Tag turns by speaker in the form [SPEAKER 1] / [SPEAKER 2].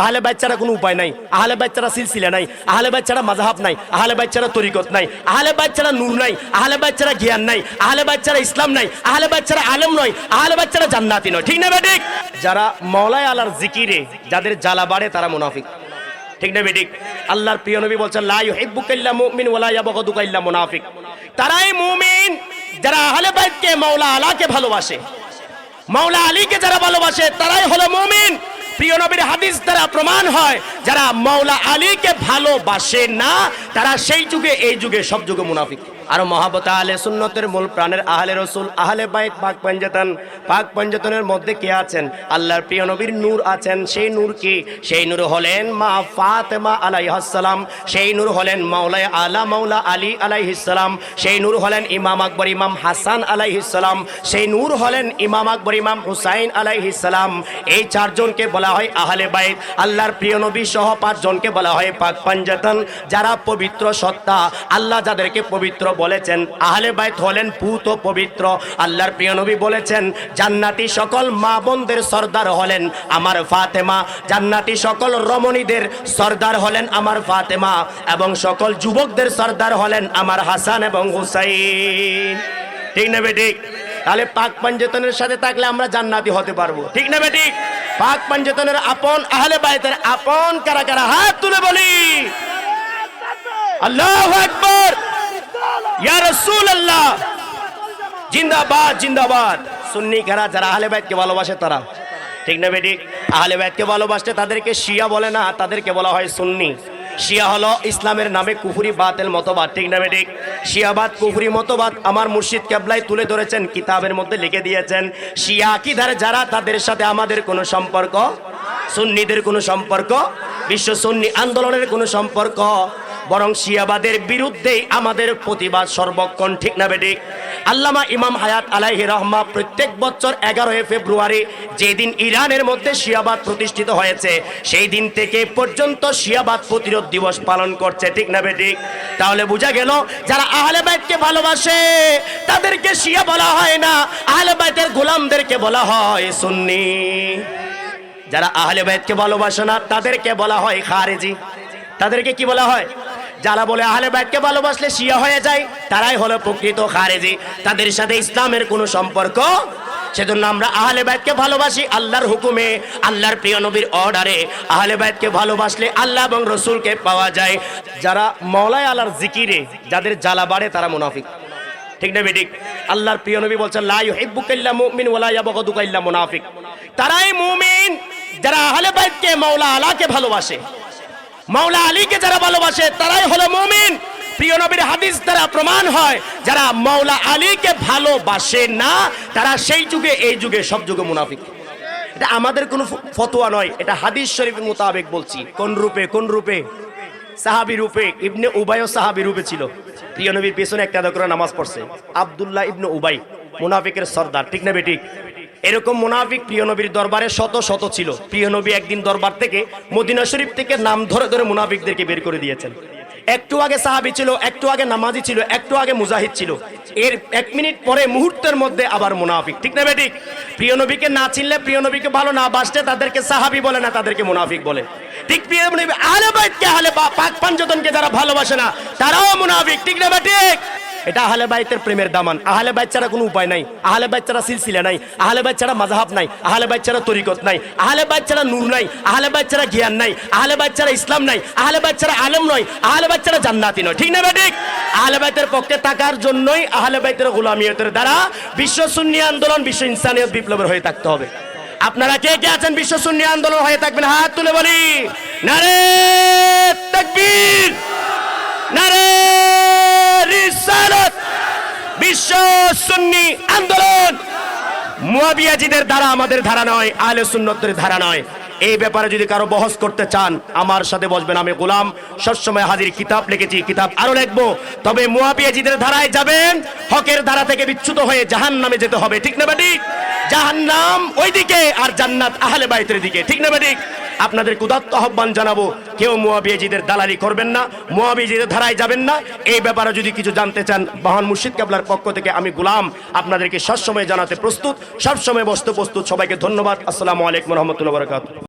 [SPEAKER 1] আহলে বাচ্চারা কোনো উপায় নাই, আহলে বাচ্চারা সিলসিলা নাই, আহলে বাচ্চারা মাজাহাব নাই, আহলে বাচ্চারা তরিকত নাই, আহলে বাচ্চারা নূর নাই, আহলে বাচ্চারা জ্ঞান নাই, আহলে বাচ্চারা ইসলাম নাই, আহলে বাচ্চারা আলেম নয়, আহলে বাচ্চারা জান্নাতি নয়। ঠিক না বেঠিক যারা মৌলায় আলার জিকিরে, যাদের জ্বালা বাড়ে তারা মুনাফিক। ঠিক না বেঠিক আল্লাহর প্রিয় নবী বলছেন, লা ইউহিব্বুকা ইল্লা মুমিন ওয়া লা ইয়াবগাদুকা ইল্লা মুনাফিক। তারাই মুমিন যারা আহলে বাইতকে, মাওলা আলাকে ভালোবাসে। মাওলা আলীকে যারা ভালোবাসে, তারাই হলো মুমিন। প্রিয় নবীর হাদিস দ্বারা প্রমাণ হয়, যারা মৌলা আলীকে ভালোবাসে না, তারা সেই যুগে, এই যুগে সব যুগে মুনাফিক। আর মহাবত আলে সুন্নতের মূল প্রাণের আহলে রসুল, আহলে বাইত পাক পঞ্জতন। পাক পঞ্জতনের মধ্যে কে আছেন? আল্লাহর প্রিয় নবীর নূর আছেন। সেই নূর কি? সেই নূর হলেন মা ফাতেমা আলাইহাসসালাম সেই নূর হলেন মাওলায় আলা মাওলা আলী আলাইহিসসালাম সেই নূর হলেন ইমাম আকবর, ইমাম হাসান আলাইহিসসালাম সেই নূর হলেন ইমাম আকবর, ইমাম হুসাইন আলাইহিসসালাম এই চারজনকে বলা হয় আহলে বাইত। আল্লাহর প্রিয় নবী সহ পাঁচজনকে বলা হয় পাক পাঞ্জাতন। যারা পবিত্র সত্তা, আল্লাহ যাদেরকে পবিত্র বলেছেন, আহলে বাইত হলেন পুত ও পবিত্র। আল্লাহর প্রিয় নবী বলেছেন, জান্নাতি সকল মা বোনদের সর্দার হলেন আমার ফাতেমা। জান্নাতি সকল রমণীদের সর্দার হলেন আমার ফাতেমা এবং সকল যুবকদের সর্দার হলেন আমার হাসান এবং হুসাইন। ঠিক না বেঠিক তাহলে পাক পাঞ্জতনের সাথে থাকলে আমরা জান্নাতি হতে পারব। ঠিক না বেঠিক পাক পাঞ্জতনের আপন, আহলে বাইতের আপন কারা কারা? হাত তুলে বলি। আল্লাহু আকবার। জিন্দাবাদ জিন্দাবাদ। সুন্নি কারা যারা আহলে বাইতকে ভালোবাসে তারা। ঠিক না বেটি? আহলে বাইতকে ভালোবাসতে তাদেরকে শিয়া বলে না, তাদেরকে বলা হয় সুন্নি। শিয়া হলো ইসলামের নামে কুফুরি বাতেল মতবাদ, ঠিক না বেটি? শিয়াবাদ কুফুরি মতবাদ আমার মুর্শিদ কেবলাই তুলে ধরেছেন, কিতাবের মধ্যে লিখে দিয়েছেন। শিয়া কিধার যারা, তাদের সাথে আমাদের কোনো সম্পর্ক, সুন্নিদের কোনো সম্পর্ক, বিশ্ব সুন্নি আন্দোলনের কোনো সম্পর্ক। বরং শিয়াবাদের বিরুদ্ধেই আমাদের প্রতিবাদ সর্বক্ষণ, ঠিক না বেঠিক আল্লামা ইমাম হায়াত আলাইহি রহমা প্রত্যেক বছর এগারোই ফেব্রুয়ারি যেদিন ইরানের মধ্যে শিয়াবাদ প্রতিষ্ঠিত হয়েছে, সেই দিন থেকে পর্যন্ত শিয়াবাদ প্রতিরোধ দিবস পালন করছে, ঠিক না বেঠিক তাহলে বোঝা গেল, যারা আহলে বাইতকে ভালোবাসে, তাদেরকে শিয়া বলা হয় না, আহলে বাইতের গোলামদেরকে বলা হয় সুন্নি। যারা আহলে বাইতকে ভালোবাসে না, তাদেরকে বলা হয় খারেজি। তাদেরকে কি বলা হয়? যারা বলে আহলে বাইতকে ভালোবাসলে শিয়া হয়ে যায়, তারাই হলো প্রকৃত খারেজি। তাদের সাথে ইসলামের কোনো সম্পর্ক সেজন্য আমরা আহলে বাইতকে ভালোবাসি আল্লাহর হুকুমে, আল্লাহর প্রিয় নবীর অর্ডারে। আহলে বাইতকে ভালোবাসলে আল্লাহ এবং রসুলকে পাওয়া যায়। যারা মৌলায় আল্লাহর জিকিরে, যাদের জ্বালা বাড়ে, তারা মুনাফিক। ঠিক না আল্লাহর প্রিয় নবী বলছেন, লা মুমিন ওয়া মুনাফিক। তারাই মুমিন যারা আহলে বাইতকে, মাওলা আলাকে ভালোবাসে। মাওলা আলীকে যারা ভালোবাসে, তারাই হলো মুমিন। প্রিয় নবীর হাদিস দ্বারা প্রমাণ হয়, যারা মাওলা আলীকে ভালোবাসে না, তারা সেই যুগে, এই যুগে, সব যুগে মুনাফিক। এটা আমাদের কোনো ফতোয়া নয়, এটা হাদিস শরীফ মোতাবেক বলছি। কোন রূপে কোন রূপে? সাহাবি রূপে, ইবনে উবাইও সাহাবি রূপে ছিল। প্রিয় নবীর পেছনে একটা করে নামাজ পড়ছে। আবদুল্লাহ ইবনে উবাই, মুনাফিকের সর্দার, ঠিক না বেঠিক এরকম মুনাফিক প্রিয় নবীর দরবারে শত শত ছিল। প্রিয় নবী একদিন দরবার থেকে মদিনা শরীফ থেকে নাম ধরে ধরে মুনাফিকদেরকে বের করে দিয়েছেন। একটু আগে সাহাবি ছিল, একটু আগে নামাজি ছিল, একটু আগে মুজাহিদ ছিল। এর এক মিনিট পরে মুহূর্তের মধ্যে আবার মুনাফিক। ঠিক না বেঠিক? প্রিয় নবীকে না চিনলে, প্রিয় নবীকে ভালো না বাসলে তাদেরকে সাহাবি বলে না তাদেরকে মুনাফিক বলে। ঠিক প্রিয় নবী, আহলে বাইতকে, আহলে পাক পাঞ্জতনকে যারা ভালোবাসে না, তারাও মুনাফিক। ঠিক না বেঠিক? এটা আহলে বাইতের প্রেমের দামান। আহলে বাইত ছাড়া কোনো উপায় নাই। আহলে বাইত ছাড়া সিলসিলা নাই। আহলে বাইত ছাড়া মাজাহাব নাই। আহলে বাইত ছাড়া তরিকত নাই। আহলে বাইত ছাড়া নূর নাই। আহলে বাইত ছাড়া জ্ঞান নাই। আহলে বাইত ছাড়া ইসলাম নাই। আহলে বাইত ছাড়া আলেম নয়। আহলে বাইত ছাড়া জান্নাতি নয়। ঠিক না বেঠিক আহলে বাইতের পক্ষে থাকার জন্যই আহলে বাইতের গোলামিয়তের দ্বারা বিশ্ব সুন্নি আন্দোলন, বিশ্ব ইনসানিয়ত বিপ্লবের হয়ে থাকতে হবে। আপনারা কে কে আছেন বিশ্ব সুন্নি আন্দোলন হয়ে থাকবেন? হাত তুলে বলি। নারে তাকবীর নারে বিশ্ব সুন্নি আন্দোলন। মুয়াবিয়াজিদের আমাদের ধারা নয় সুন্নতের ধারা নয়। এই ব্যাপারে যদি কারও বহস করতে চান, আমার সাথে বসবেন, আমি গোলাম। সবসময় হাজির কিতাব লিখেছি, কিতাব আরও লিখব। তবে মুয়াবিয়াজিদের ধারায় যাবেন, হকের ধারা থেকে বিচ্যুত হয়ে জাহান নামে যেতে হবে। ঠিক না বেটি জাহান নাম ওইদিকে আর জান্নাত আহলে বাইতের দিকে। ঠিক না বেটি আপনাদের কুদাত্ত আহ্বান জানাব। কেউ মোয়াবিয়াজিদের দালালি করবেন না, মোয়াবিয়াজিদের ধারায় যাবেন না। এই ব্যাপারে যদি কিছু জানতে চান বাহান মুর্শিদ কাবলার পক্ষ থেকে আমি গুলাম আপনাদেরকে সবসময় জানাতে প্রস্তুত। সবসময় বস্তু প্রস্তুত। সবাইকে ধন্যবাদ। আসসালামু আলাইকুম রহমতুল্লাহ বরকাত